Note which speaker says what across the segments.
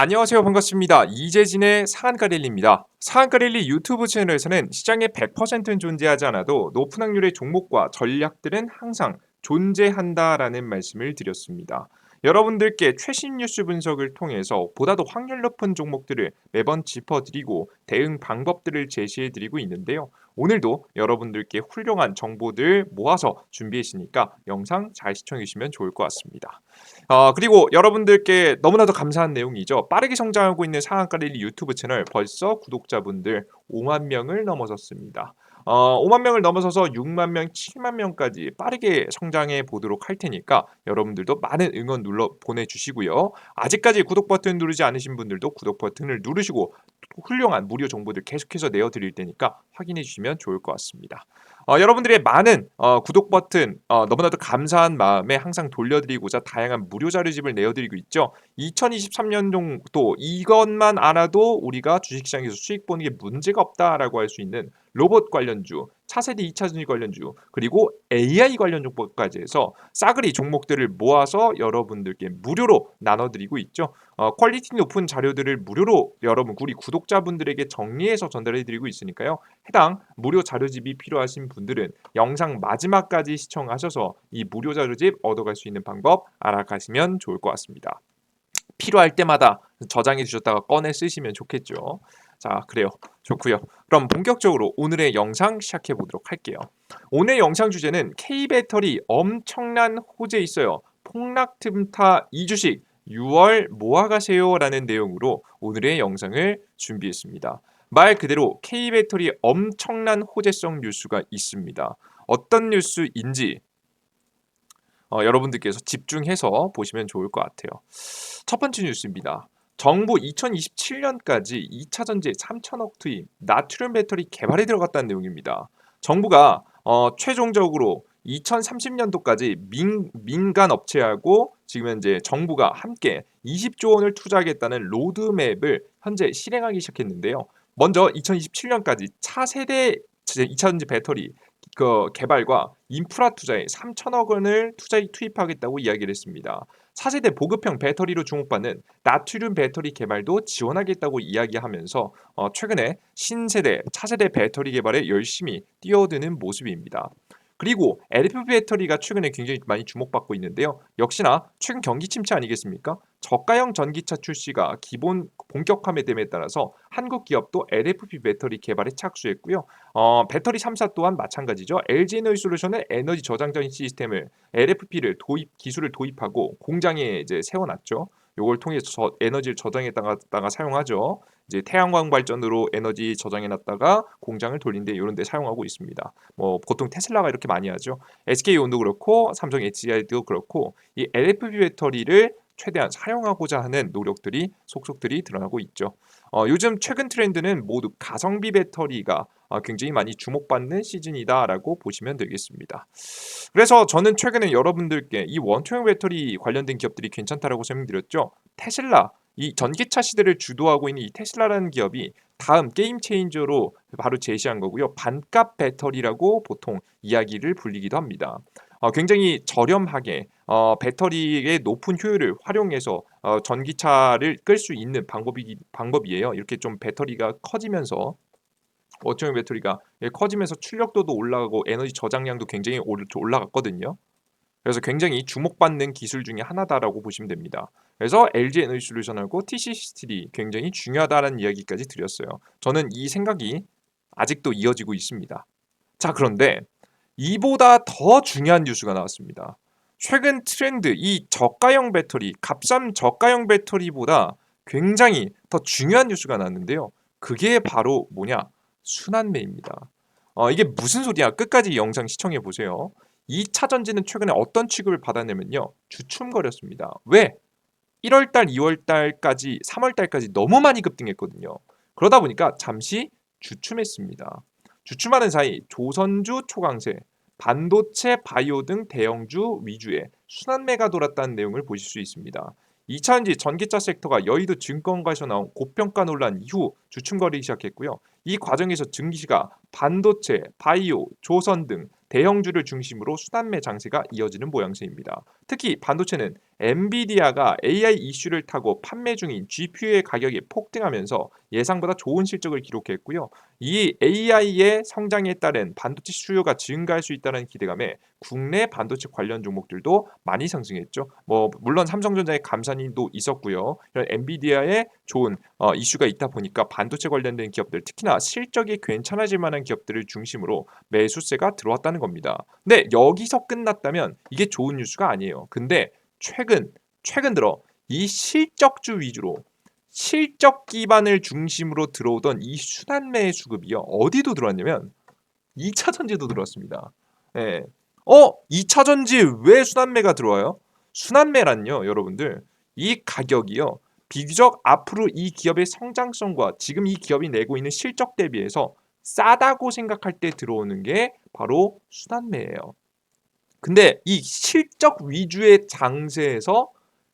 Speaker 1: 안녕하세요. 반갑습니다. 이재진의 상한가릴리입니다. 상한가릴리 유튜브 채널에서는 시장에 100%는 존재하지 않아도 높은 확률의 종목과 전략들은 항상 존재한다라는 말씀을 드렸습니다. 여러분들께 최신 뉴스 분석을 통해서 보다 더 확률 높은 종목들을 매번 짚어드리고 대응 방법들을 제시해드리고 있는데요. 오늘도 여러분들께 훌륭한 정보들 모아서 준비했으니까 영상 잘 시청해 주시면 좋을 것 같습니다. 어, 그리고 여러분들께 너무나도 감사한 내용이죠. 빠르게 성장하고 있는 상한가릴리 유튜브 채널 벌써 구독자분들 5만 명을 넘어섰습니다. 어, 5만 명을 넘어서서 6만 명, 7만 명까지 빠르게 성장해 보도록 할 테니까 여러분들도 많은 응원 눌러 보내주시고요. 아직까지 구독 버튼 누르지 않으신 분들도 구독 버튼을 누르시고 훌륭한 무료 정보들 계속해서 내어드릴 테니까 확인해 주시면 좋을 것 같습니다. 어, 여러분들의 많은 어, 구독 버튼 어, 너무나도 감사한 마음에 항상 돌려드리고자 다양한 무료 자료집을 내어드리고 있죠. 2023년 정도 이것만 알아도 우리가 주식시장에서 수익 보는 게 문제가 없다라고 할 수 있는 로봇 관련주, 차세대 2차전지 관련주, 그리고 AI 관련 종목까지 해서 싸그리 종목들을 모아서 여러분들께 무료로 나눠드리고 있죠. 어, 퀄리티 높은 자료들을 무료로 여러분 우리 구독자분들에게 정리해서 전달해드리고 있으니까요. 해당 무료 자료집이 필요하신 분들은 영상 마지막까지 시청하셔서 이 무료 자료집 얻어갈 수 있는 방법 알아가시면 좋을 것 같습니다. 필요할 때마다 저장해 주셨다가 꺼내 쓰시면 좋겠죠. 자, 그래요. 좋고요. 그럼 본격적으로 오늘의 영상 시작해 보도록 할게요. 오늘 영상 주제는 K배터리 엄청난 호재 있어요. 폭락 틈타 2주식 6월 모아가세요 라는 내용으로 오늘의 영상을 준비했습니다. 말 그대로 K배터리 엄청난 호재성 뉴스가 있습니다. 어떤 뉴스인지 어, 여러분들께서 집중해서 보시면 좋을 것 같아요. 첫 번째 뉴스입니다. 정부 2027년까지 2차 전지 3천억 투입 나트륨 배터리 개발에 들어갔다는 내용입니다. 정부가 어, 최종적으로 2030년도까지 민, 민간 업체하고 지금 현재 정부가 함께 20조 원을 투자하겠다는 로드맵을 현재 실행하기 시작했는데요. 먼저 2027년까지 차세대 2차 전지 배터리 그 개발과 인프라 투자에 3천억 원을 투자 투입하겠다고 이야기를 했습니다. 4세대 보급형 배터리로 주목받는 나트륨 배터리 개발도 지원하겠다고 이야기하면서 어, 최근에 신세대 차세대 배터리 개발에 열심히 뛰어드는 모습입니다. 그리고 LFP 배터리가 최근에 굉장히 많이 주목받고 있는데요. 역시나 최근 경기 침체 아니겠습니까? 저가형 전기차 출시가 기본 본격화에 됨에 따라서 한국 기업도 LFP 배터리 개발에 착수했고요. 어, 배터리 3사 또한 마찬가지죠. LG 에너지 솔루션은 에너지 저장전 시스템을 LFP를 도입 기술을 도입하고 공장에 이제 세워놨죠. 요걸 통해서 저, 에너지를 저장했다가 사용하죠. 이제 태양광 발전으로 에너지 저장해놨다가 공장을 돌린데 이런 데 사용하고 있습니다. 뭐 보통 테슬라가 이렇게 많이 하죠. SK온도 그렇고 삼성 HCI도 그렇고 이 LFP 배터리를 최대한 사용하고자 하는 노력들이 속속들이 드러나고 있죠. 어, 요즘 최근 트렌드는 모두 가성비 배터리가 어, 굉장히 많이 주목받는 시즌이다라고 보시면 되겠습니다. 그래서 저는 최근에 여러분들께 이 원투형 배터리 관련된 기업들이 괜찮다라고 설명드렸죠. 테슬라 이 전기차 시대를 주도하고 있는 이 테슬라라는 기업이 다음 게임 체인저로 바로 제시한 거고요. 반값 배터리라고 보통 이야기를 불리기도 합니다. 어, 굉장히 저렴하게 어, 배터리의 높은 효율을 활용해서 어, 전기차를 끌 수 있는 방법이 방법이에요. 이렇게 좀 배터리가 커지면서 어쩌면 배터리가 커지면서 출력도도 올라가고 에너지 저장량도 굉장히 올라갔거든요. 그래서 굉장히 주목받는 기술 중에 하나다라고 보시면 됩니다. 그래서 LG 에너지 솔루션하고 TC 스틸이 굉장히 중요하다는 이야기까지 드렸어요. 저는 이 생각이 아직도 이어지고 있습니다. 자, 그런데 이보다 더 중요한 뉴스가 나왔습니다. 최근 트렌드 이 저가형 배터리, 값싼 저가형 배터리보다 굉장히 더 중요한 뉴스가 나왔는데요. 그게 바로 뭐냐? 순환매입니다. 어, 이게 무슨 소리야? 끝까지 영상 시청해 보세요. 2차 전지는 최근에 어떤 취급을 받았냐면요. 주춤거렸습니다. 왜? 1월달, 2월달까지, 3월달까지 너무 많이 급등했거든요. 그러다 보니까 잠시 주춤했습니다. 주춤하는 사이 조선주 초강세, 반도체, 바이오 등 대형주 위주의 순환매가 돌았다는 내용을 보실 수 있습니다. 2차전지 전기차 섹터가 여의도 증권가에서 나온 고평가 논란 이후 주춤거리기 시작했고요. 이 과정에서 증시가 반도체, 바이오, 조선 등 대형주를 중심으로 순환매 장세가 이어지는 모양새입니다. 특히 반도체는 엔비디아가 AI 이슈를 타고 판매 중인 GPU의 가격이 폭등하면서 예상보다 좋은 실적을 기록했고요. 이 AI의 성장에 따른 반도체 수요가 증가할 수 있다는 기대감에 국내 반도체 관련 종목들도 많이 상승했죠. 뭐 물론 삼성전자의 감산인도 있었고요. 이런 엔비디아의 좋은 어, 이슈가 있다 보니까 반도체 관련된 기업들 특히나 실적이 괜찮아질 만한 기업들을 중심으로 매수세가 들어왔다는 겁니다. 근데 여기서 끝났다면 이게 좋은 뉴스가 아니에요. 근데 최근 최근 들어 이 실적주 위주로 실적 기반을 중심으로 들어오던 이 순환매 수급이요 어디도 들어왔냐면 2차 전지도 들어왔습니다. 예. 어 2차 전지 왜 순환매가 들어와요? 순환매란요 여러분들 이 가격이요 비교적 앞으로 이 기업의 성장성과 지금 이 기업이 내고 있는 실적 대비해서 싸다고 생각할 때 들어오는 게 바로 순환매예요. 근데 이 실적 위주의 장세에서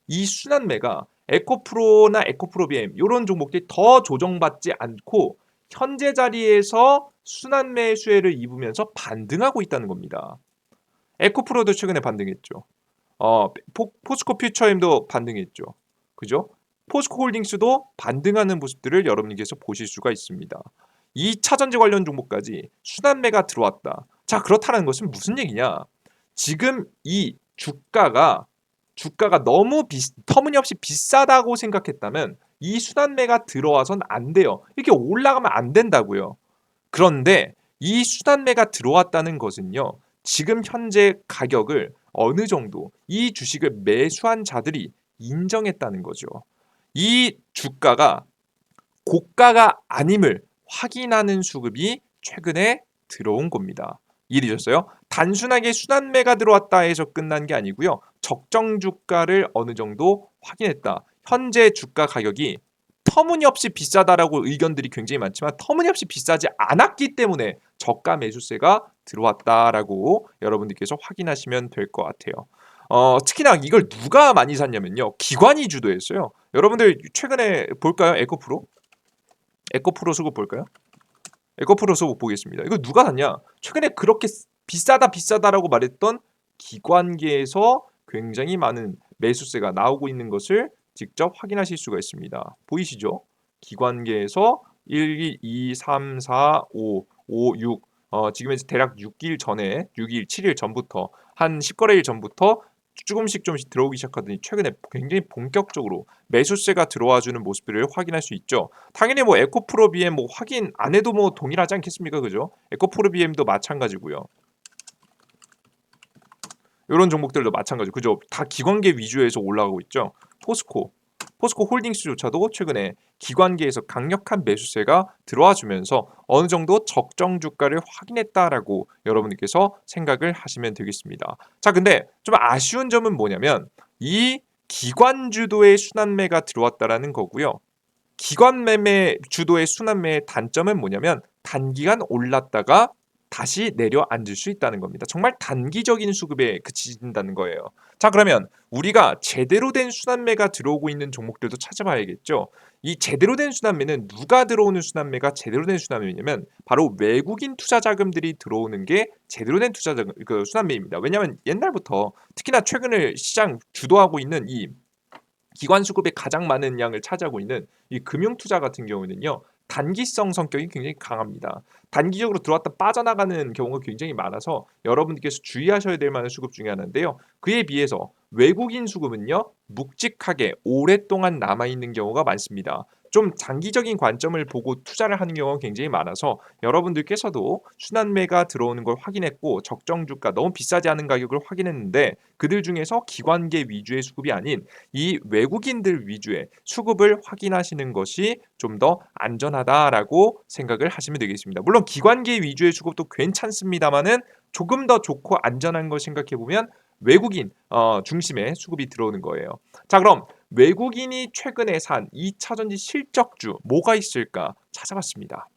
Speaker 1: 이 순환매가 에코프로나 에코프로 BM 이런 종목들이 더 조정받지 않고 현재 자리에서 순환매 수혜를 입으면서 반등하고 있다는 겁니다. 에코프로도 최근에 반등했죠. 어, 포, 포스코 퓨처엠도 반등했죠. 그죠? 포스코 홀딩스도 반등하는 모습들을 여러분께서 보실 수가 있습니다. 2차 전지 관련 종목까지 순환매가 들어왔다. 자, 그렇다는 것은 무슨 얘기냐? 지금 이 주가가 주가가 너무 비, 터무니없이 비싸다고 생각했다면 이 순환매가 들어와선 안 돼요. 이렇게 올라가면 안 된다고요. 그런데 이 순환매가 들어왔다는 것은요. 지금 현재 가격을 어느 정도 이 주식을 매수한 자들이 인정했다는 거죠. 이 주가가 고가가 아님을 확인하는 수급이 최근에 들어온 겁니다. 이해되셨어요? 단순하게 순환매가 들어왔다 해서 끝난 게 아니고요. 적정 주가를 어느 정도 확인했다. 현재 주가 가격이 터무니없이 비싸다라고 의견들이 굉장히 많지만 터무니없이 비싸지 않았기 때문에 저가 매수세가 들어왔다라고 여러분들께서 확인하시면 될 것 같아요. 어, 특히나 이걸 누가 많이 샀냐면요. 기관이 주도했어요. 여러분들 최근에 볼까요? 에코프로? 에코프로 수급 볼까요? 에코프로 수급 보겠습니다. 이거 누가 샀냐? 최근에 그렇게 비싸다 비싸다라고 말했던 기관계에서 굉장히 많은 매수세가 나오고 있는 것을 직접 확인하실 수가 있습니다. 보이시죠? 기관계에서 1, 2, 3, 4, 5, 5, 6 어, 지금 대략 6일 전에 6일, 7일 전부터 한 10거래일 전부터 조금씩 조금씩 들어오기 시작하더니 최근에 굉장히 본격적으로 매수세가 들어와 주는 모습들을 확인할 수 있죠. 당연히 뭐 에코프로 BM 뭐 확인 안 해도 뭐 동일하지 않겠습니까? 그죠? 에코프로 BM도 마찬가지고요. 이런 종목들도 마찬가지. 그죠? 다 기관계 위주에서 올라가고 있죠. 포스코, 포스코 홀딩스조차도 최근에 기관계에서 강력한 매수세가 들어와 주면서 어느 정도 적정 주가를 확인했다라고 여러분들께서 생각을 하시면 되겠습니다. 자, 근데 좀 아쉬운 점은 뭐냐면 이 기관 주도의 순환매가 들어왔다라는 거고요. 기관 매매 주도의 순환매의 단점은 뭐냐면 단기간 올랐다가 다시 내려앉을 수 있다는 겁니다. 정말 단기적인 수급에 그친다는 거예요. 자, 그러면 우리가 제대로 된 순환매가 들어오고 있는 종목들도 찾아봐야겠죠. 이 제대로 된 순환매는 누가 들어오는 순환매가 제대로 된 순환매냐면 바로 외국인 투자 자금들이 들어오는 게 제대로 된 투자 자금 그 순환매입니다. 왜냐하면 옛날부터 특히나 최근을 시장 주도하고 있는 이 기관 수급에 가장 많은 양을 차지하고 있는 이 금융 투자 같은 경우는요. 단기성 성격이 굉장히 강합니다. 단기적으로 들어왔다 빠져나가는 경우가 굉장히 많아서 여러분께서 주의하셔야 될 만한 수급 중에 하나인데요. 그에 비해서 외국인 수급은요. 묵직하게 오랫동안 남아 있는 경우가 많습니다. 좀 장기적인 관점을 보고 투자를 하는 경우가 굉장히 많아서 여러분들께서도 순환매가 들어오는 걸 확인했고 적정 주가 너무 비싸지 않은 가격을 확인했는데 그들 중에서 기관계 위주의 수급이 아닌 이 외국인들 위주의 수급을 확인하시는 것이 좀 더 안전하다라고 생각을 하시면 되겠습니다. 물론 기관계 위주의 수급도 괜찮습니다만은 조금 더 좋고 안전한 걸 생각해 보면 외국인 어, 중심의 수급이 들어오는 거예요. 자 그럼 외국인이 최근에 산 2차전지 실적주 뭐가 있을까 찾아봤습니다.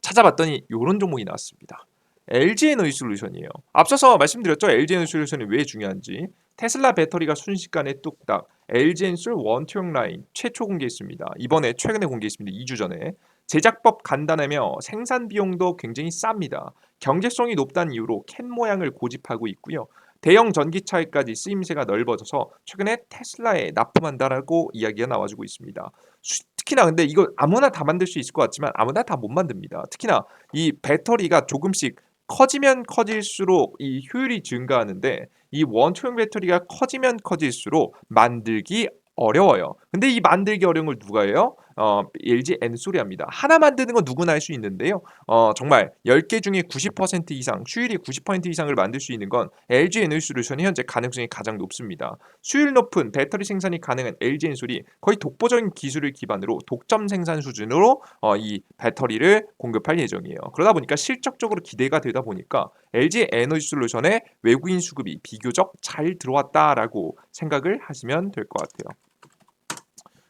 Speaker 1: 찾아봤더니 이런 종목이 나왔습니다. LG 에너지 솔루션이에요. 앞서서 말씀드렸죠. LG 에너지 솔루션이 왜 중요한지. 테슬라 배터리가 순식간에 뚝딱 LG 엔솔 원투형 라인 최초 공개했습니다. 이번에 최근에 공개했습니다. 2주 전에. 제작법 간단하며 생산 비용도 굉장히 쌉니다. 경제성이 높다는 이유로 캔 모양을 고집하고 있고요. 대형 전기차에까지 쓰임새가 넓어져서 최근에 테슬라에 납품한다라고 이야기가 나와주고 있습니다. 수- 특히나 근데 이거 아무나 다 만들 수 있을 것 같지만 아무나 다 못 만듭니다. 특히나 이 배터리가 조금씩 커지면 커질수록 이 효율이 증가하는데 이 원초형 배터리가 커지면 커질수록 만들기 어려워요. 근데 이 만들기 어려운 걸 누가 해요? 어, LG 엔소리아입니다. 하나 만드는 건 누구나 할 수 있는데요. 어, 정말 10개 중에 90% 이상, 수율이 90% 이상을 만들 수 있는 건 LG 에너지 솔루션이 현재 가능성이 가장 높습니다. 수율 높은 배터리 생산이 가능한 LG 엔솔이 거의 독보적인 기술을 기반으로 독점 생산 수준으로 어, 이 배터리를 공급할 예정이에요. 그러다 보니까 실적적으로 기대가 되다 보니까 LG 에너지 솔루션의 외국인 수급이 비교적 잘 들어왔다라고 생각을 하시면 될 것 같아요.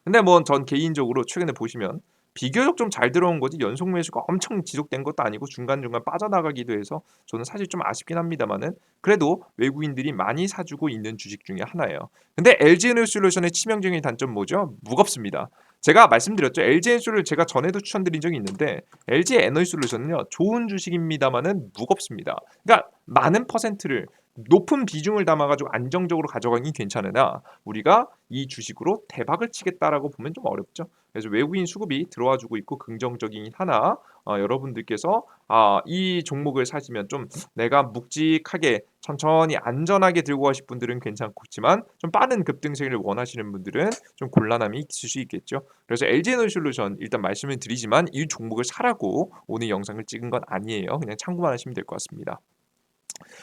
Speaker 1: 근데 뭐 전 개인적으로 최근에 보시면 비교적 좀 잘 들어온 거지 연속 매수가 엄청 지속된 것도 아니고 중간중간 빠져나가기도 해서 저는 사실 좀 아쉽긴 합니다만은 그래도 외국인들이 많이 사주고 있는 주식 중에 하나예요. 근데 LG에너지솔루션의 치명적인 단점 뭐죠? 무겁습니다. 제가 말씀드렸죠. LG에너지솔루션 제가 전에도 추천드린 적이 있는데 LG 에너지솔루션은요 좋은 주식입니다만은 무겁습니다. 그러니까 많은 퍼센트를 높은 비중을 담아가지고 안정적으로 가져가긴 괜찮으나 우리가 이 주식으로 대박을 치겠다라고 보면 좀 어렵죠. 그래서 외국인 수급이 들어와주고 있고 긍정적인 하나 어, 여러분들께서 아, 이 종목을 사시면 좀 내가 묵직하게 천천히 안전하게 들고 가실 분들은 괜찮지만 좀 빠른 급등세를 원하시는 분들은 좀 곤란함이 있을 수 있겠죠. 그래서 LG에너지솔루션 일단 말씀을 드리지만 이 종목을 사라고 오늘 영상을 찍은 건 아니에요. 그냥 참고만 하시면 될 것 같습니다.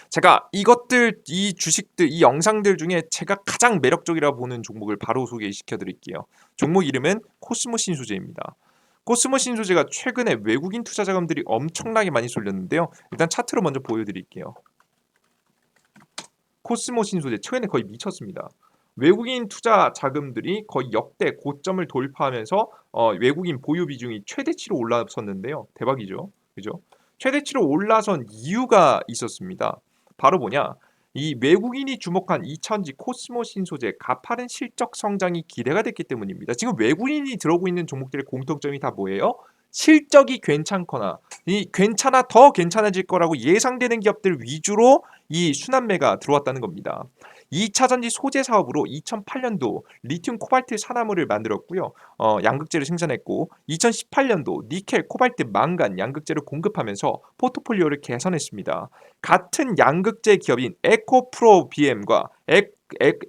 Speaker 1: 제가 이것들 이 주식들 이 영상들 중에 제가 가장 매력적이라 보는 종목을 바로 소개시켜 드릴게요. 종목 이름은 코스모 신소재입니다. 코스모 신소재가 최근에 외국인 투자 자금들이 엄청나게 많이 쏠렸는데요. 일단 차트로 먼저 보여드릴게요. 코스모 신소재 최근에 거의 미쳤습니다. 외국인 투자 자금들이 거의 역대 고점을 돌파하면서 어, 외국인 보유 비중이 최대치로 올라섰는데요. 대박이죠. 그죠? 최대치로 올라선 이유가 있었습니다. 바로 뭐냐? 이 외국인이 주목한 2000지 코스모 신소재 가파른 실적 성장이 기대가 됐기 때문입니다. 지금 외국인이 들어오고 있는 종목들의 공통점이 다 뭐예요? 실적이 괜찮거나 이 괜찮아 더 괜찮아질 거라고 예상되는 기업들 위주로 이 순환매가 들어왔다는 겁니다. 2차 전지 소재 사업으로 2008년도 리튬 코발트 산화물을 만들었고요. 어, 양극재를 생산했고 2018년도 니켈, 코발트, 망간 양극재를 공급하면서 포트폴리오를 개선했습니다. 같은 양극재 기업인 에코프로 BM과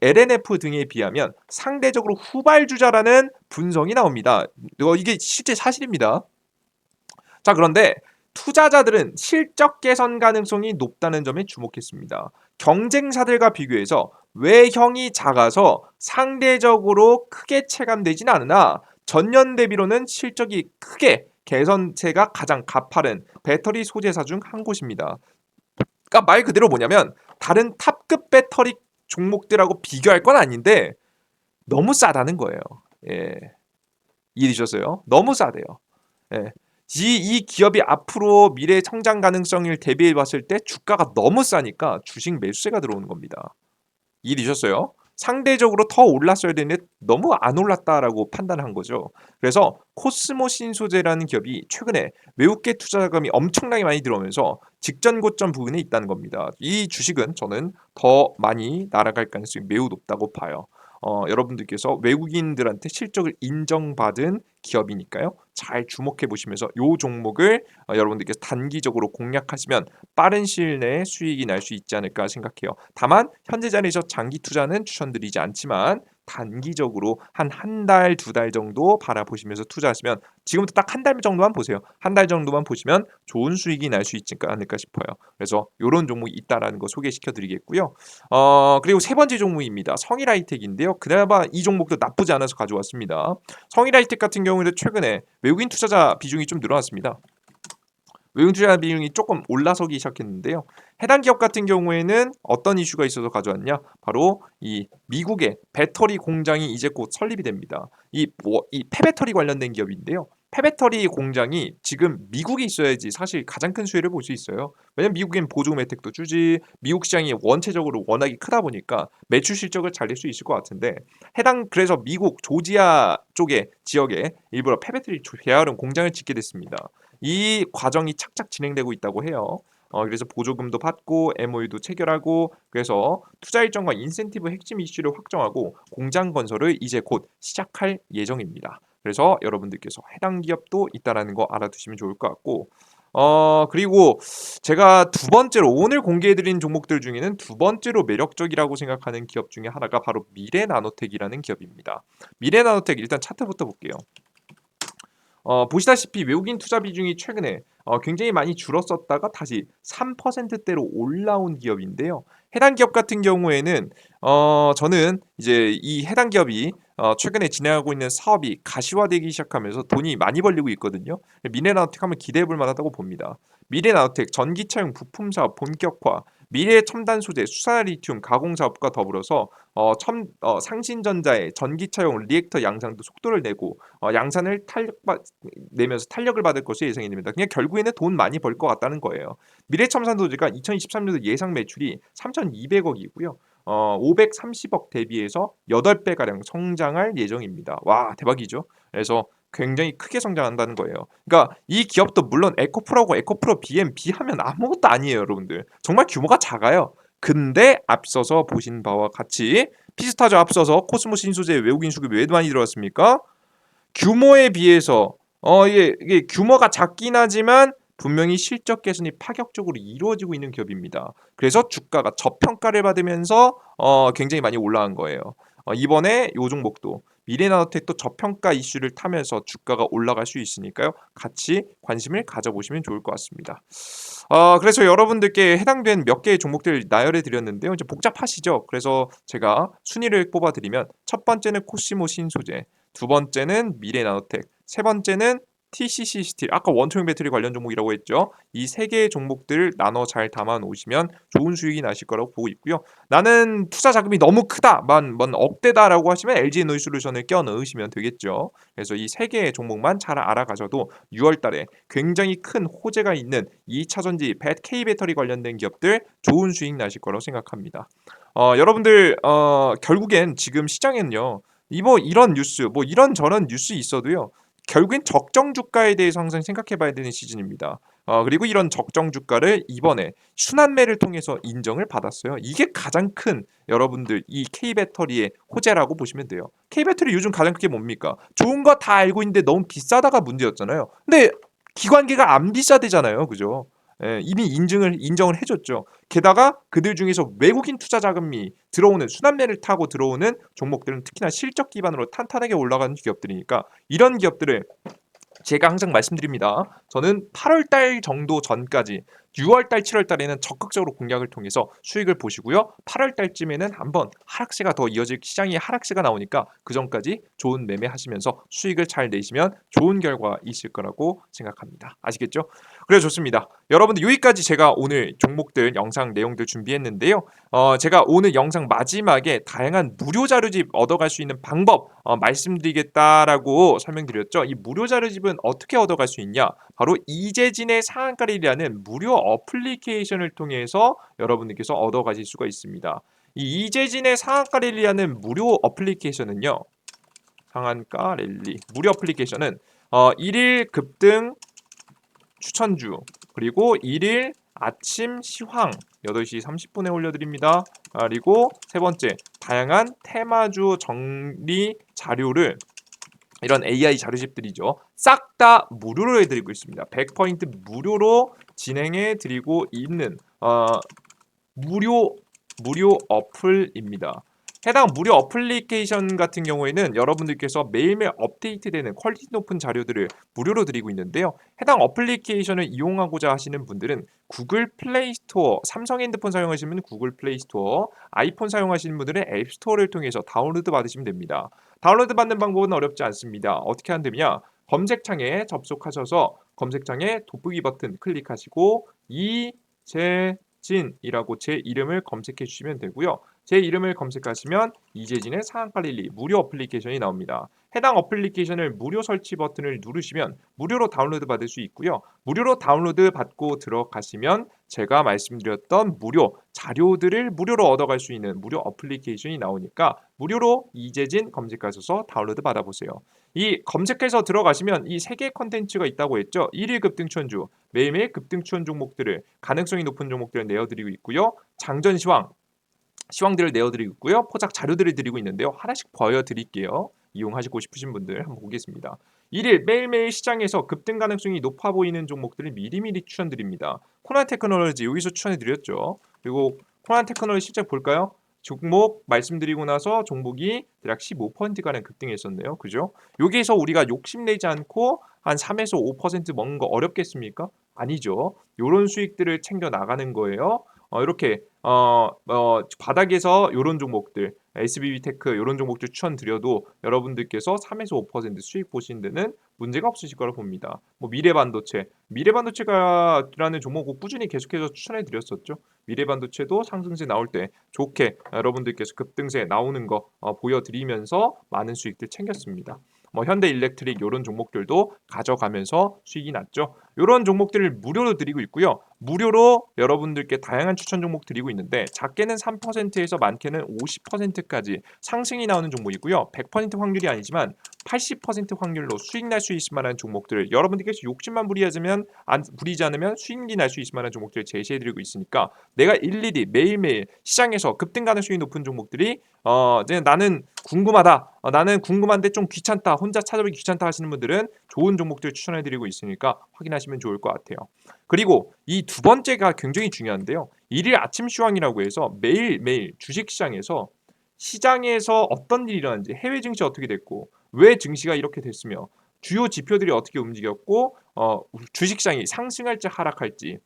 Speaker 1: LNF 등에 비하면 상대적으로 후발주자라는 분석이 나옵니다. 어, 이게 실제 사실입니다. 자 그런데 투자자들은 실적 개선 가능성이 높다는 점에 주목했습니다. 경쟁사들과 비교해서 외형이 작아서 상대적으로 크게 체감되진 않으나 전년 대비로는 실적이 크게 개선세가 가장 가파른 배터리 소재사 중 한 곳입니다. 그러니까 말 그대로 뭐냐면 다른 탑급 배터리 종목들하고 비교할 건 아닌데 너무 싸다는 거예요. 예. 이해되셨어요? 너무 싸대요. 예. 이, 이 기업이 앞으로 미래 성장 가능성을 대비해 봤을 때 주가가 너무 싸니까 주식 매수세가 들어오는 겁니다. 이해되셨어요? 상대적으로 더 올랐어야 되는데 너무 안 올랐다라고 판단한 거죠. 그래서 코스모 신소재라는 기업이 최근에 외국계 투자 자금이 엄청나게 많이 들어오면서 직전 고점 부분에 있다는 겁니다. 이 주식은 저는 더 많이 날아갈 가능성이 매우 높다고 봐요. 어, 여러분들께서 외국인들한테 실적을 인정받은 기업이니까요. 잘 주목해 보시면서 이 종목을 어, 여러분들께서 단기적으로 공략하시면 빠른 시일 내에 수익이 날 수 있지 않을까 생각해요. 다만 현재 자리에서 장기 투자는 추천드리지 않지만 단기적으로 한 한 달, 두 달 정도 바라보시면서 투자하시면 지금부터 딱 한 달 정도만 보세요. 한 달 정도만 보시면 좋은 수익이 날 수 있지 않을까 싶어요. 그래서 이런 종목이 있다라는 거 소개시켜 드리겠고요. 어, 그리고 세 번째 종목입니다. 성일하이텍인데요. 그나마 이 종목도 나쁘지 않아서 가져왔습니다. 성일하이텍 같은 경우에도 최근에 외국인 투자자 비중이 좀 늘어났습니다. 외국인 투자 비중이 조금 올라서기 시작했는데요. 해당 기업 같은 경우에는 어떤 이슈가 있어서 가져왔냐? 바로 이 미국의 배터리 공장이 이제 곧 설립이 됩니다. 이, 뭐, 이 폐배터리 관련된 기업인데요. 폐배터리 공장이 지금 미국에 있어야지 사실 가장 큰 수혜를 볼 수 있어요. 왜냐면 미국엔 보조금 혜택도 주지, 미국 시장이 원체적으로 워낙에 크다 보니까 매출 실적을 잘 낼 수 있을 것 같은데 해당 그래서 미국 조지아 쪽에 지역에 일부러 폐배터리 계열은 공장을 짓게 됐습니다. 이 과정이 착착 진행되고 있다고 해요. 어, 그래서 보조금도 받고 MOU도 체결하고 그래서 투자 일정과 인센티브 핵심 이슈를 확정하고 공장 건설을 이제 곧 시작할 예정입니다. 그래서 여러분들께서 해당 기업도 있다라는 거 알아두시면 좋을 것 같고 어 그리고 제가 두 번째로 오늘 공개해드린 종목들 중에는 두 번째로 매력적이라고 생각하는 기업 중에 하나가 바로 미래 나노텍이라는 기업입니다. 미래 나노텍 일단 차트부터 볼게요. 어, 보시다시피 외국인 투자 비중이 최근에 어, 굉장히 많이 줄었었다가 다시 3%대로 올라온 기업인데요. 해당 기업 같은 경우에는 어, 저는 이제 이 해당 기업이 어, 최근에 진행하고 있는 사업이 가시화되기 시작하면서 돈이 많이 벌리고 있거든요. 미래나노텍 한번 기대해 볼 만하다고 봅니다. 미래나노텍 전기차용 부품 사업 본격화, 미래 첨단 소재 수산 리튬 가공 사업과 더불어서 어, 첨, 어, 상신전자의 전기차용 리액터 양산도 속도를 내고 어, 양산을 탄력 받 내면서 탄력을 받을 것이 예상이 됩니다. 그냥 결국에는 돈 많이 벌 것 같다는 거예요. 미래첨단 소재가 2023년도 예상 매출이 3,200억이고요. 어, 530억 대비해서 8배 가량 성장할 예정입니다. 와 대박이죠. 그래서 굉장히 크게 성장한다는 거예요. 그러니까 이 기업도 물론 에코프로고 에코프로 BM 비하면 아무것도 아니에요, 여러분들. 정말 규모가 작아요. 근데 앞서서 보신 바와 같이 피스타죠 앞서서 코스모 신소재 외국인 수급이 왜 많이 들어왔습니까? 규모에 비해서 어 이게, 이게 규모가 작긴 하지만 분명히 실적 개선이 파격적으로 이루어지고 있는 기업입니다. 그래서 주가가 저평가를 받으면서 어, 굉장히 많이 올라간 거예요. 어, 이번에 요 종목도 미래나노텍도 저평가 이슈를 타면서 주가가 올라갈 수 있으니까요. 같이 관심을 가져보시면 좋을 것 같습니다. 어, 그래서 여러분들께 해당된 몇 개의 종목들 나열해 드렸는데요. 이제 복잡하시죠? 그래서 제가 순위를 뽑아 드리면 첫 번째는 코시모 신소재, 두 번째는 미래나노텍, 세 번째는 TCC 스틸 아까 원통형 배터리 관련 종목이라고 했죠. 이 세 개의 종목들을 나눠 잘 담아 놓으시면 좋은 수익이 나실 거라고 보고 있고요. 나는 투자 자금이 너무 크다, 만, 만 억대다라고 하시면 LG 노이솔루션을 껴 넣으시면 되겠죠. 그래서 이 세 개의 종목만 잘 알아가셔도 6월 달에 굉장히 큰 호재가 있는 2차 전지 K 배터리 관련된 기업들 좋은 수익 나실 거라고 생각합니다. 어, 여러분들 어, 결국엔 지금 시장에는요. 이뭐 이런 뉴스, 뭐 이런 저런 뉴스 있어도요. 결국엔 적정 주가에 대해서 항상 생각해 봐야 되는 시즌입니다. 어, 그리고 이런 적정 주가를 이번에 순환매를 통해서 인정을 받았어요. 이게 가장 큰 여러분들 이 K 배터리의 호재라고 보시면 돼요. K 배터리 요즘 가장 크게 뭡니까? 좋은 거 다 알고 있는데 너무 비싸다가 문제였잖아요. 근데 기관계가 안 비싸대잖아요. 그죠? 예, 이미 인증을 인정을 해줬죠. 게다가 그들 중에서 외국인 투자 자금이 들어오는 순환매를 타고 들어오는 종목들은 특히나 실적 기반으로 탄탄하게 올라가는 기업들이니까 이런 기업들을 제가 항상 말씀드립니다. 저는 8월 달 정도 전까지 6월 달, 7월 달에는 적극적으로 공략을 통해서 수익을 보시고요. 8월 달쯤에는 한번 하락세가 더 이어질 시장이 하락세가 나오니까 그 전까지 좋은 매매 하시면서 수익을 잘 내시면 좋은 결과 있을 거라고 생각합니다. 아시겠죠? 그래 좋습니다. 여러분들 여기까지 제가 오늘 종목들 영상 내용들 준비했는데요. 어, 제가 오늘 영상 마지막에 다양한 무료 자료집 얻어갈 수 있는 방법 어, 말씀드리겠다라고 설명드렸죠. 이 무료 자료집은 어떻게 얻어갈 수 있냐? 바로 이재진의 상한가리라는 무료 어플리케이션을 통해서 여러분들께서 얻어 가실 수가 있습니다. 이 이재진의 상한가 랠리라는 무료 어플리케이션은요. 상한가 랠리 무료 어플리케이션은 어, 1일 급등 추천주 그리고 1일 아침 시황 8시 30분에 올려드립니다. 그리고 세 번째 다양한 테마주 정리 자료를 이런 AI 자료집들이죠. 싹 다 무료로 해드리고 있습니다. 100포인트 무료로 진행해 드리고 있는 어, 무료 무료 어플입니다. 해당 무료 어플리케이션 같은 경우에는 여러분들께서 매일매일 업데이트되는 퀄리티 높은 자료들을 무료로 드리고 있는데요. 해당 어플리케이션을 이용하고자 하시는 분들은 구글 플레이 스토어, 삼성 핸드폰 사용하시는 분은 구글 플레이 스토어, 아이폰 사용하시는 분들은 앱 스토어를 통해서 다운로드 받으시면 됩니다. 다운로드 받는 방법은 어렵지 않습니다. 어떻게 하면 되냐? 검색창에 접속하셔서 검색창에 돋보기 버튼 클릭하시고 이재진이라고 제 이름을 검색해 주시면 되고요. 제 이름을 검색하시면 이재진의 상한가 릴리 무료 어플리케이션이 나옵니다. 해당 어플리케이션을 무료 설치 버튼을 누르시면 무료로 다운로드 받을 수 있고요. 무료로 다운로드 받고 들어가시면 제가 말씀드렸던 무료 자료들을 무료로 얻어갈 수 있는 무료 어플리케이션이 나오니까 무료로 이재진 검색하셔서 다운로드 받아보세요. 이 검색해서 들어가시면 이 세 개의 컨텐츠가 있다고 했죠. 1일 급등추천주, 매일매일 급등추천 종목들을 가능성이 높은 종목들을 내어드리고 있고요. 장전 시황, 시황들을 내어드리고 있고요. 포착 자료들을 드리고 있는데요. 하나씩 보여드릴게요. 이용하시고 싶으신 분들 한번 보겠습니다. 1일 매일매일 시장에서 급등 가능성이 높아 보이는 종목들을 미리미리 추천드립니다. 코난 테크놀로지 여기서 추천해드렸죠. 그리고 코난 테크놀로지 실제 볼까요? 종목 말씀드리고 나서 종목이 대략 15%가량 급등했었네요. 그죠? 여기에서 우리가 욕심내지 않고 한 3에서 5% 먹는 거 어렵겠습니까? 아니죠. 요런 수익들을 챙겨 나가는 거예요. 어, 이렇게 어, 어, 바닥에서 요런 종목들 SBB 테크 이런 종목들 추천드려도 여러분들께서 3에서 5% 수익 보시는 데는 문제가 없으실 거라 봅니다. 뭐 미래반도체, 미래반도체가라는 종목을 꾸준히 계속해서 추천해 드렸었죠. 미래반도체도 상승세 나올 때 좋게 여러분들께서 급등세 나오는 거 어, 보여드리면서 많은 수익들 챙겼습니다. 뭐 현대 일렉트릭 이런 종목들도 가져가면서 수익이 났죠. 이런 종목들을 무료로 드리고 있고요. 무료로 여러분들께 다양한 추천 종목 드리고 있는데 작게는 3%에서 많게는 50%까지 상승이 나오는 종목이고요. 100% 확률이 아니지만 80% 확률로 수익 날 수 있을 만한 종목들을 여러분들께서 욕심만 부리자면 안, 부리지 않으면 수익이 날 수 있을 만한 종목들을 제시해 드리고 있으니까 내가 일일이 매일매일 시장에서 급등 가능성이 높은 종목들이 어 나는 궁금하다 어, 나는 궁금한데 좀 귀찮다 혼자 찾아보기 귀찮다 하시는 분들은 좋은 종목들 추천해드리고 있으니까 확인하시면 좋을 것 같아요. 그리고 이 두 번째가 굉장히 중요한데요. 일일 아침 시황이라고 해서 매일매일 주식시장에서 시장에서 어떤 일이 일어났는지 해외 증시 어떻게 됐고 왜 증시가 이렇게 됐으며 주요 지표들이 어떻게 움직였고 어, 주식시장이 상승할지 하락할지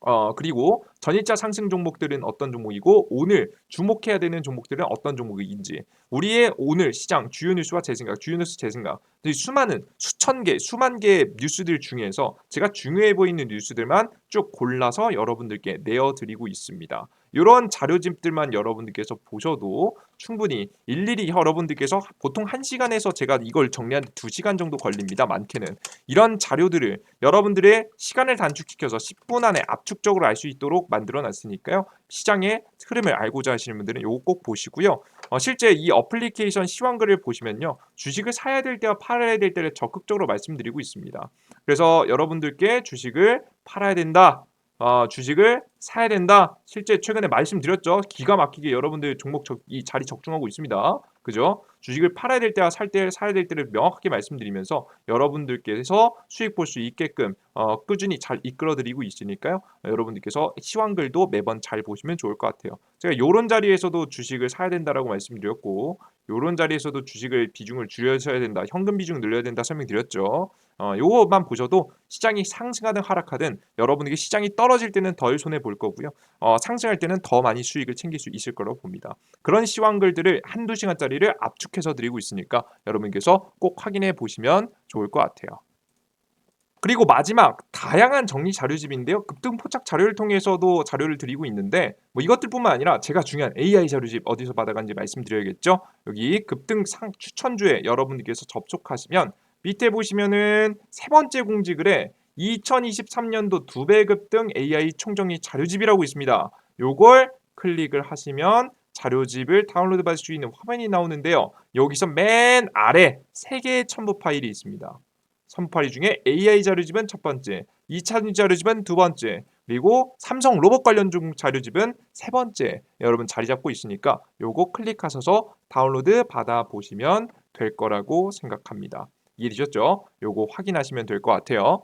Speaker 1: 어, 그리고 전일자 상승 종목들은 어떤 종목이고 오늘 주목해야 되는 종목들은 어떤 종목인지 우리의 오늘 시장 주요 뉴스와 제 생각, 주요 뉴스 제 생각 수많은 수천 개, 수만 개의 뉴스들 중에서 제가 중요해 보이는 뉴스들만 쭉 골라서 여러분들께 내어드리고 있습니다. 이런 자료집들만 여러분들께서 보셔도 충분히 일일이 여러분들께서 보통 1시간에서 제가 이걸 정리한 2시간 정도 걸립니다. 많게는. 이런 자료들을 여러분들의 시간을 단축시켜서 10분 안에 압축적으로 알 수 있도록 만들어 놨으니까요. 시장의 흐름을 알고자 하시는 분들은 이거 꼭 보시고요. 어, 실제 이 어플리케이션 시황글을 보시면요. 주식을 사야 될 때와 팔아야 될 때를 적극적으로 말씀드리고 있습니다. 그래서 여러분들께 주식을 팔아야 된다. 어, 주식을 사야 된다. 실제 최근에 말씀드렸죠. 기가 막히게 여러분들 종목 적, 이 자리 적중하고 있습니다. 그죠? 주식을 팔아야 될 때와 살 때, 사야 될 때를 명확하게 말씀드리면서 여러분들께서 수익 볼 수 있게끔 어, 꾸준히 잘 이끌어드리고 있으니까요. 여러분들께서 시황글도 매번 잘 보시면 좋을 것 같아요. 제가 요런 자리에서도 주식을 사야 된다라고 말씀드렸고 요런 자리에서도 주식을 비중을 줄여셔야 된다. 현금 비중 늘려야 된다 설명드렸죠. 어, 요것만 보셔도 시장이 상승하든 하락하든 여러분에게 시장이 떨어질 때는 덜 손해 볼 거고요. 어, 상승할 때는 더 많이 수익을 챙길 수 있을 거라고 봅니다. 그런 시황글들을 한두 시간짜리를 압축해서 드리고 있으니까 여러분께서 꼭 확인해 보시면 좋을 것 같아요. 그리고 마지막 다양한 정리 자료집인데요. 급등 포착 자료를 통해서도 자료를 드리고 있는데 뭐 이것들뿐만 아니라 제가 중요한 AI 자료집 어디서 받아간지 말씀드려야겠죠. 여기 급등 상 추천주에 여러분들께서 접속하시면 밑에 보시면은 세 번째 공지글에 2023년도 두 배 급등 AI 총정리 자료집이라고 있습니다. 요걸 클릭을 하시면 자료집을 다운로드 받을 수 있는 화면이 나오는데요. 여기서 맨 아래 세 개의 첨부 파일이 있습니다. 첨부 파일 중에 AI 자료집은 첫 번째, 2차 자료집은 두 번째, 그리고 삼성 로봇 관련 중 자료집은 세 번째 여러분 자리 잡고 있으니까 요거 클릭하셔서 다운로드 받아 보시면 될 거라고 생각합니다. 이해되셨죠? 요거 확인하시면 될 것 같아요.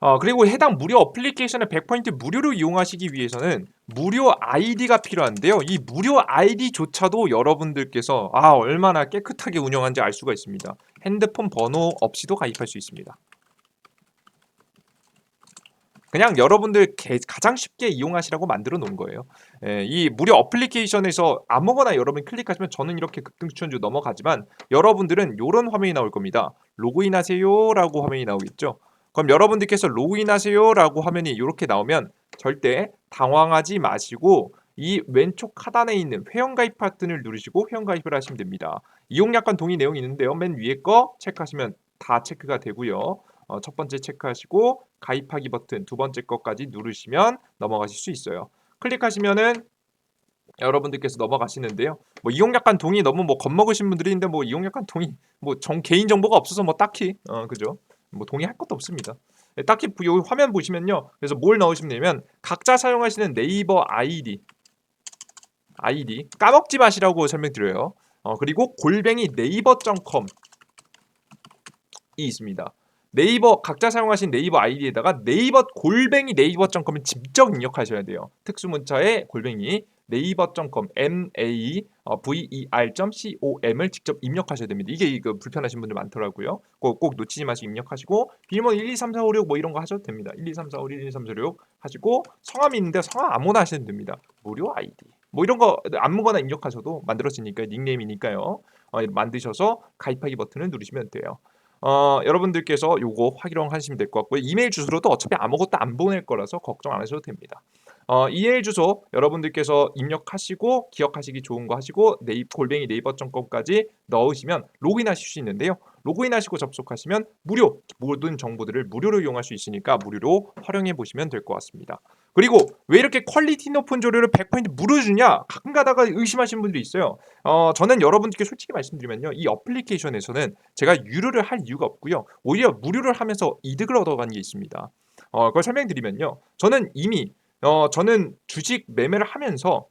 Speaker 1: 어, 그리고 해당 무료 어플리케이션을 100% 무료로 이용하시기 위해서는 무료 아이디가 필요한데요. 이 무료 아이디조차도 여러분들께서 아 얼마나 깨끗하게 운영한지 알 수가 있습니다. 핸드폰 번호 없이도 가입할 수 있습니다. 그냥 여러분들 가장 쉽게 이용하시라고 만들어 놓은 거예요. 예, 이 무료 어플리케이션에서 아무거나 여러분 클릭하시면 저는 이렇게 급등 추천주 넘어가지만 여러분들은 이런 화면이 나올 겁니다. 로그인하세요라고 화면이 나오겠죠. 그럼 여러분들께서 로그인하세요라고 화면이 이렇게 나오면 절대 당황하지 마시고 이 왼쪽 하단에 있는 회원가입 버튼을 누르시고 회원가입을 하시면 됩니다. 이용약관 동의 내용이 있는데요. 맨 위에 거 체크하시면 다 체크가 되고요. 어, 첫 번째 체크하시고 가입하기 버튼 두 번째 것까지 누르시면 넘어가실 수 있어요. 클릭하시면은 여러분들께서 넘어가시는데요. 뭐 이용약관 동의 너무 뭐 겁먹으신 분들이 있는데 뭐 이용약관 동의 뭐 정 개인 정보가 없어서 뭐 딱히 어 그죠? 뭐 동의할 것도 없습니다. 예, 딱히 부- 여기 화면 보시면요. 그래서 뭘 넣으시면 되면 각자 사용하시는 네이버 아이디 아이디 까먹지 마시라고 설명드려요. 어 그리고 골뱅이 네이버.com이 있습니다. 네이버 각자 사용하신 네이버 아이디에다가 네이버 골뱅이 네이버.com을 직접 입력하셔야 돼요. 특수 문자에 골뱅이 네이버.com m a v e r.com을 직접 입력하셔야 됩니다. 이게 이거 불편하신 분들 많더라고요. 꼭, 꼭 놓치지 마시고 입력하시고 비밀번호 1, 2, 3, 4, 5, 6 뭐 이런 거 하셔도 됩니다. 1, 2, 3, 4, 5, 1, 2, 3, 4, 5, 6 하시고 성함이 있는데 성함 아무나 하셔도 됩니다. 무료 아이디 뭐 이런 거 아무거나 입력하셔도 만들어지니까 닉네임이니까요. 어, 만드셔서 가입하기 버튼을 누르시면 돼요. 어, 여러분들께서 요거 확인하시면 될 것 같고요. 이메일 주소로도 어차피 아무것도 안 보낼 거라서 걱정 안 하셔도 됩니다. 어, 이메일 주소 여러분들께서 입력하시고 기억하시기 좋은 거 하시고 네이 골뱅이 네이버.com까지 넣으시면 로그인하실 수 있는데요. 로그인하시고 접속하시면 무료 모든 정보들을 무료로 이용할 수 있으니까 무료로 활용해 보시면 될 것 같습니다. 그리고 왜 이렇게 퀄리티 높은 조류를 100% 무료 주냐? 가끔 가다가 의심하시는 분들이 있어요. 어, 저는 여러분들께 솔직히 말씀드리면요. 이 어플리케이션에서는 제가 유료를 할 이유가 없고요. 오히려 무료를 하면서 이득을 얻어가는 게 있습니다. 어, 그걸 설명드리면요. 저는 이미 어, 저는 주식 매매를 하면서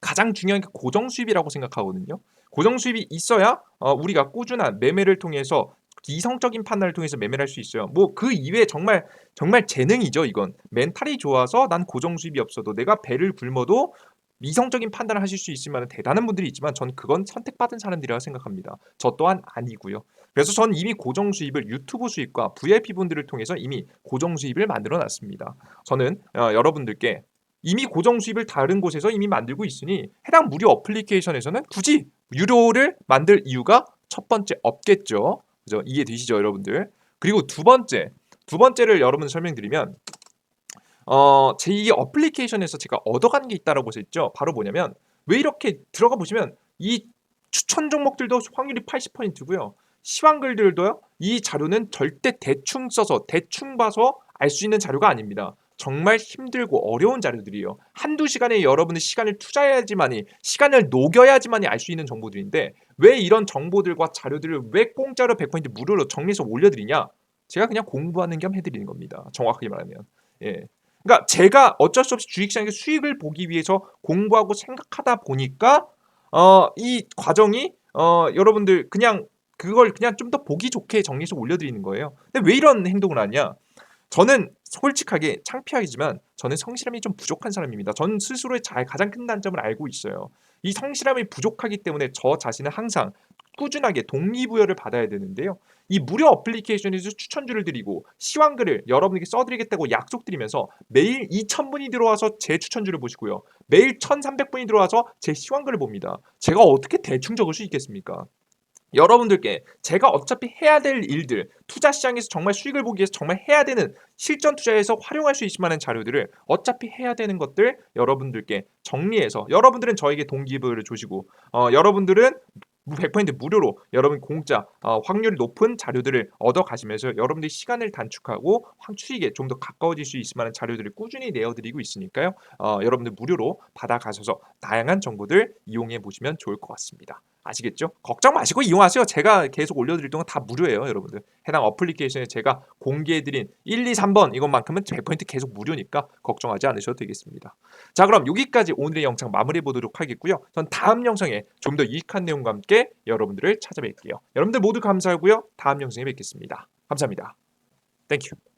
Speaker 1: 가장 중요한 게 고정 수입이라고 생각하거든요. 고정 수입이 있어야 어, 우리가 꾸준한 매매를 통해서 이성적인 판단을 통해서 매매를 할 수 있어요. 뭐 그 이외에 정말 정말 재능이죠, 이건. 멘탈이 좋아서 난 고정 수입이 없어도 내가 배를 굶어도 이성적인 판단을 하실 수 있을 만한 대단한 분들이 있지만 전 그건 선택받은 사람들이라고 생각합니다. 저 또한 아니고요. 그래서 전 이미 고정 수입을 유튜브 수입과 VIP 분들을 통해서 이미 고정 수입을 만들어 놨습니다. 저는 어, 여러분들께 이미 고정 수입을 다른 곳에서 이미 만들고 있으니 해당 무료 어플리케이션에서는 굳이 유료를 만들 이유가 첫 번째 없겠죠. 그죠? 이해되시죠, 여러분들? 그리고 두 번째, 두 번째를 여러분 설명드리면 어, 제2 어플리케이션에서 제가 얻어가는 게 있다라고 했죠. 바로 뭐냐면 왜 이렇게 들어가 보시면 이 추천 종목들도 확률이 80%고요. 시황글들도요. 이 자료는 절대 대충 써서 대충 봐서 알 수 있는 자료가 아닙니다. 정말 힘들고 어려운 자료들이에요. 한두 시간에 여러분의 시간을 투자해야지만이 시간을 녹여야지만이 알 수 있는 정보들인데 왜 이런 정보들과 자료들을 왜 공짜로 100% 무료로 정리해서 올려드리냐? 제가 그냥 공부하는 겸 해드리는 겁니다. 정확하게 말하면. 예. 그러니까 제가 어쩔 수 없이 주식시장의 수익을 보기 위해서 공부하고 생각하다 보니까 어, 이 과정이 어, 여러분들 그냥 그걸 그냥 좀 더 보기 좋게 정리해서 올려드리는 거예요. 근데 왜 이런 행동을 하냐? 저는 솔직하게 창피하지만 저는 성실함이 좀 부족한 사람입니다. 전 스스로의 잘 가장 큰 단점을 알고 있어요. 이 성실함이 부족하기 때문에 저 자신은 항상 꾸준하게 동기부여를 받아야 되는데요. 이 무료 어플리케이션에서 추천주를 드리고 시황글을 여러분에게 써드리겠다고 약속드리면서 매일 2,000분이 들어와서 제 추천주를 보시고요. 매일 1,300분이 들어와서 제 시황글을 봅니다. 제가 어떻게 대충 적을 수 있겠습니까? 여러분들께 제가 어차피 해야 될 일들, 투자 시장에서 정말 수익을 보기 위해서 정말 해야 되는 실전 투자에서 활용할 수 있을 만한 자료들을 어차피 해야 되는 것들 여러분들께 정리해서 여러분들은 저에게 동기부여를 주시고 어, 여러분들은 100% 무료로 여러분 공짜 어, 확률이 높은 자료들을 얻어 가시면서 여러분들이 시간을 단축하고 수익에 좀 더 가까워질 수 있을 만한 자료들을 꾸준히 내어드리고 있으니까요. 어, 여러분들 무료로 받아 가셔서 다양한 정보들 이용해 보시면 좋을 것 같습니다. 아시겠죠? 걱정 마시고 이용하세요. 제가 계속 올려드릴 동안 다 무료예요, 여러분들. 해당 어플리케이션에 제가 공개해드린 1, 2, 3번 이것만큼은 100% 계속 무료니까 걱정하지 않으셔도 되겠습니다. 자, 그럼 여기까지 오늘의 영상 마무리해 보도록 하겠고요. 전 다음 영상에 좀 더 유익한 내용과 함께 여러분들을 찾아뵐게요. 여러분들 모두 감사하고요. 다음 영상에 뵙겠습니다. 감사합니다. 땡큐.